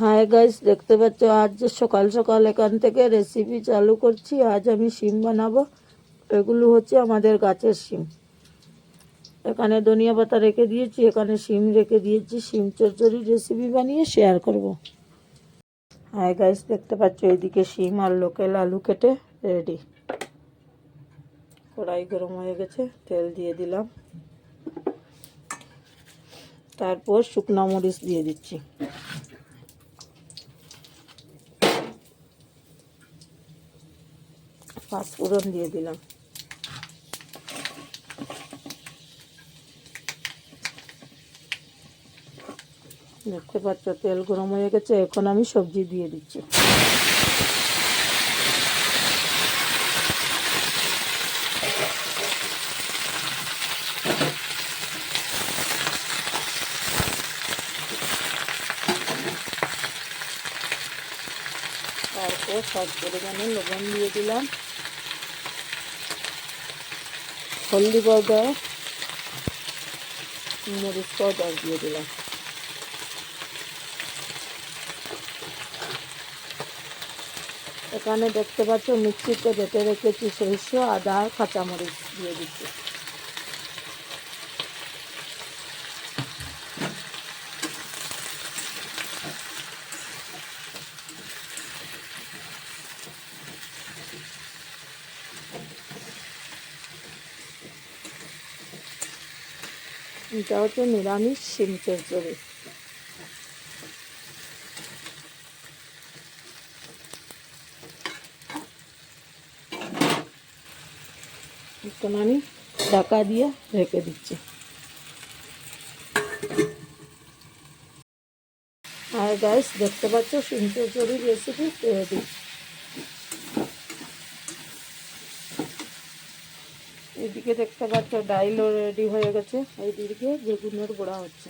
High guys দেখতে পাচ্ছ, আজ সকাল সকাল এখান থেকে রেসিপি চালু করছি, আজ আমি শিম বানাবো। এগুলো হচ্ছে আমাদের গাছের শিম। এখানে ধনিয়া পাতা রেখে দিয়েছি, এখানে শিম রেখে দিয়েছি, শিম চচ্চড়ি রেসিপি বানিয়ে শেয়ার করব। হাই গাইস দেখতে পাচ্ছ, এদিকে শিম আর লোকেল আলু কেটে রেডি কড়াই গরম হয়ে গেছে, তেল দিয়ে দিলাম। তারপর শুকনো মরিচ দিয়ে দিচ্ছি। পাঁচফোড়ন দিয়ে দিলাম। দেখতে পাচ্ছ, তেল গরম হয়ে গেছে, এখন আমি সবজি দিয়ে দিচ্ছি। তারপর সব পরিমাণে লবণ দিয়ে দিলাম। হলদি পাউডার মরিচ পাউডার দিয়ে দিলাম। এখানে দেখতে পাচ্ছ, মিক্সিতে বেটে রেখেছি সরিষা, আদা, কাঁচামরিচ দিয়ে দিচ্ছি। এটা হচ্ছে নিরামিষ শিম চচ্চড়ি এখন আমি ঢাকা দিয়ে রেখে দিচ্ছি। আর গাইস দেখতে পাচ্ছ শিম চচ্চড়ির রেসিপি রেডি এদিকে দেখতে পাচ্ছ ডাইলও রেডি হয়ে গেছে। এইদিকে বেগুনের গোড়া হচ্ছে।